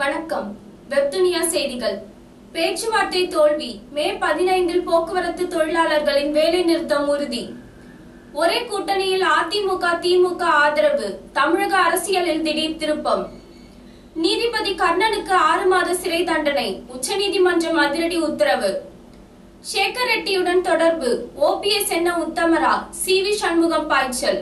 வணக்கம். வெப்துனியா செய்திகள். பேச்சுவார்த்தை தோல்வி. மே பதினைந்தில் போக்குவரத்து தொழிலாளர்களின் வேலை நிறுத்தம் உறுதி. ஒரே கூட்டணியில் அதிமுக திமுக ஆதரவு. தமிழக அரசியலில் திடீர் திருப்பம். நீதிபதி கர்ணனுக்கு ஆறு மாத சிறை தண்டனை. உச்சநீதிமன்றம் அதிரடி உத்தரவு. சேகர் ரெட்டியுடன் தொடர்பு. ஓபிஎஸ் என்ன உத்தமரா? சி வி சண்முகம் பாய்ச்சல்.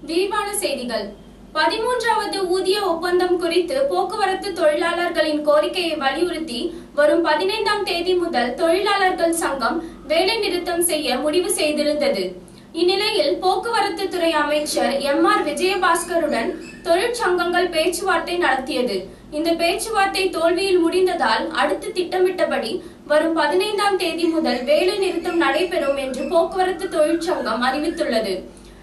விரிவான செய்திகள். பதிமூன்றாவது ஊதிய ஒப்பந்தம் குறித்து போக்குவரத்து தொழிலாளர்களின் கோரிக்கையை வலியுறுத்தி வரும் பதினைந்தாம் தேதி முதல் தொழிலாளர்கள் சங்கம் வேலை நிறுத்தம் செய்ய முடிவு செய்திருந்தது. இந்நிலையில் போக்குவரத்து துறை அமைச்சர் எம் ஆர் விஜயபாஸ்கருடன் தொழிற்சங்கங்கள் பேச்சுவார்த்தை நடத்தியது. இந்த பேச்சுவார்த்தை தோல்வியில் முடிந்ததால் அடுத்து திட்டமிட்டபடி வரும் பதினைந்தாம் தேதி முதல் வேலை நிறுத்தம் நடைபெறும் என்று போக்குவரத்து தொழிற்சங்கம் அறிவித்துள்ளது.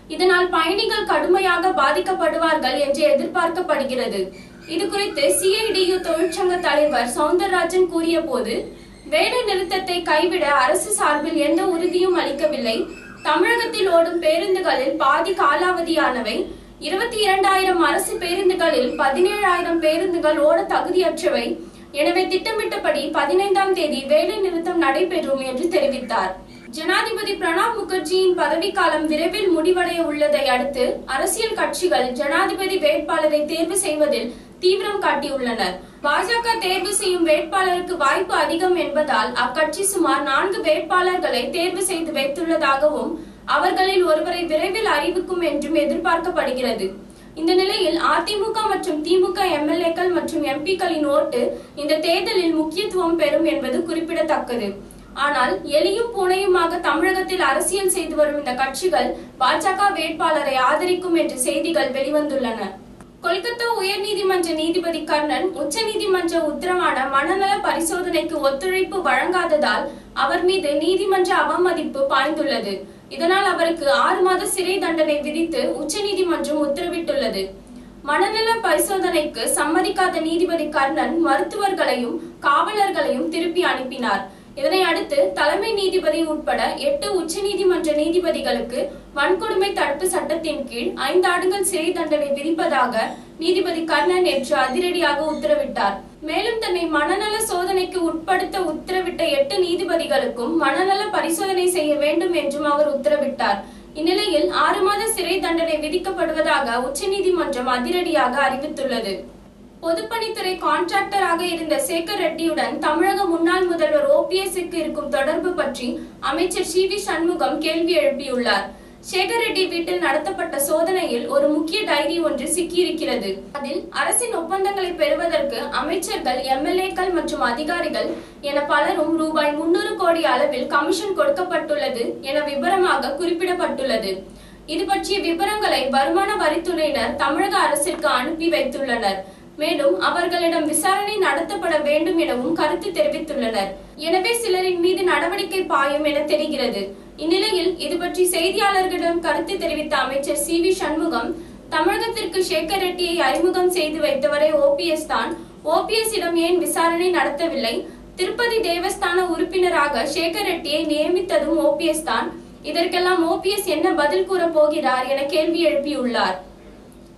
இதனால் பயணிகள் கடுமையாக பாதிக்கப்படுவார்கள் என்று எதிர்பார்க்கப்படுகிறது. இது குறித்து சிஐடியு தொழிற்சங்க தலைவர் சவுந்தரராஜன் கூறிய போது வேலை நிறுத்தத்தை கைவிட அரசு சார்பில் எந்த உறுதியும் அளிக்கவில்லை. தமிழகத்தில் ஓடும் பேருந்துகளில் பாதி காலாவதியானவை. இருபத்தி இரண்டாயிரம் அரசு பேருந்துகளில் பதினேழாயிரம் பேருந்துகள் ஓட தகுதியற்றவை. எனவே திட்டமிட்டபடி பதினைந்தாம் தேதி வேலை நிறுத்தம் நடைபெறும் என்று தெரிவித்தார். ஜனாதிபதி பிரணாப் முகர்ஜியின் பதவிக்காலம் விரைவில் முடிவடைய உள்ளதை அடுத்து அரசியல் கட்சிகள் ஜனாதிபதி வேட்பாளரை தேர்வு செய்வதில் தீவிரம் காட்டியுள்ளனர். பாஜக தேர்வு செய்யும் வேட்பாளருக்கு வாய்ப்பு அதிகம் என்பதால் அக்கட்சி சுமார் நான்கு வேட்பாளர்களை தேர்வு செய்து வைத்துள்ளதாகவும் அவர்களில் ஒருவரை விரைவில் அறிவிக்கும் என்றும் எதிர்பார்க்கப்படுகிறது. இந்த நிலையில் அதிமுக மற்றும் திமுக எம்எல்ஏக்கள் மற்றும் எம்பிக்களின் ஓட்டு இந்த தேர்தலில் முக்கியத்துவம் பெறும் என்பது குறிப்பிடத்தக்கது. ஆனால் எலியும் பூனையுமாக தமிழகத்தில் அரசியல் செய்து வரும் இந்த கட்சிகள் பாஜக வேட்பாளரை ஆதரிக்கும் என்ற செய்திகள் வெளிவந்துள்ளன. கொல்கத்தா உயர்நீதிமன்ற நீதிபதி கர்ணன் உச்சநீதிமன்ற உத்தரவான மனநல பரிசோதனைக்கு ஒத்துழைப்பு வழங்காததால் அவர் மீது நீதிமன்ற அவமதிப்பு பாய்ந்துள்ளது. இதனால் அவருக்கு ஆறு மாத சிறை தண்டனை விதித்து உச்சநீதிமன்றம் உத்தரவிட்டுள்ளது. மனநல பரிசோதனைக்கு சம்மதிக்காத நீதிபதி கர்ணன் மருத்துவர்களையும் காவலர்களையும் திருப்பி அனுப்பினார். இதனை அடுத்து தலைமை நீதிபதி உட்பட எட்டு உச்சநீதிமன்ற நீதிபதிகளுக்கு வன்கொடுமை தடுப்பு சட்டத்தின் கீழ் ஐந்து ஆண்டுகள் சிறை தண்டனை விதிப்பதாக நீதிபதி கர்ணன் நேற்று அதிரடியாக உத்தரவிட்டார். மேலும் தன்னை மனநல சோதனைக்கு உட்படுத்த உத்தரவிட்ட எட்டு நீதிபதிகளுக்கும் மனநல பரிசோதனை செய்ய வேண்டும் என்றும் அவர் உத்தரவிட்டார். இந்நிலையில் ஆறு மாத சிறை தண்டனை விதிக்கப்படுவதாக உச்சநீதிமன்றம் அதிரடியாக அறிவித்துள்ளது. பொதுப்பணித்துறை கான்ட்ராக்டராக இருந்த சேகர் ரெட்டியுடன் தமிழக முன்னாள் முதல்வர் ஓபிஎஸ்க்கு இருக்கும் தொடர்பு பற்றி அமைச்சர் சி வி சண்முகம் கேள்வி எழுப்பியுள்ளார். சேகர் ரெட்டி வீட்டில் நடத்தப்பட்ட சோதனையில் ஒரு முக்கிய டைரி ஒன்று சிக்கியிருக்கிறது. அதில் அரசின் ஒப்பந்தங்களை பெறுவதற்கு அமைச்சர்கள் எம்எல்ஏக்கள் மற்றும் அதிகாரிகள் என பலரும் ரூபாய் முன்னூறு கோடி அளவில் கமிஷன் கொடுக்கப்பட்டுள்ளது என விபரமாக குறிப்பிடப்பட்டுள்ளது. இது பற்றிய விவரங்களை வருமான வரித்துறையினர் தமிழக அரசிற்கு அனுப்பி வைத்துள்ளனர். மேலும் அவர்களிடம் விசாரணை நடத்தப்பட வேண்டும் எனவும் கருத்து தெரிவித்துள்ளனர். எனவே சிலரின் மீது நடவடிக்கை பாயும் என தெரிகிறது. இந்நிலையில் இது பற்றி செய்தியாளர்களிடம் கருத்து தெரிவித்த அமைச்சர் சி வி சண்முகம் தமிழகத்திற்கு சேகர் ரெட்டியை அறிமுகம் செய்து வைத்தவரே ஓபிஎஸ் தான். ஓபிஎஸ் இடம் ஏன் விசாரணை நடத்தவில்லை? திருப்பதி தேவஸ்தான உறுப்பினராக சேகர் ரெட்டியை நியமித்ததும் ஓபிஎஸ் தான். இதற்கெல்லாம் ஓபிஎஸ் என்ன பதில் கூற போகிறார் என கேள்வி எழுப்பியுள்ளார்.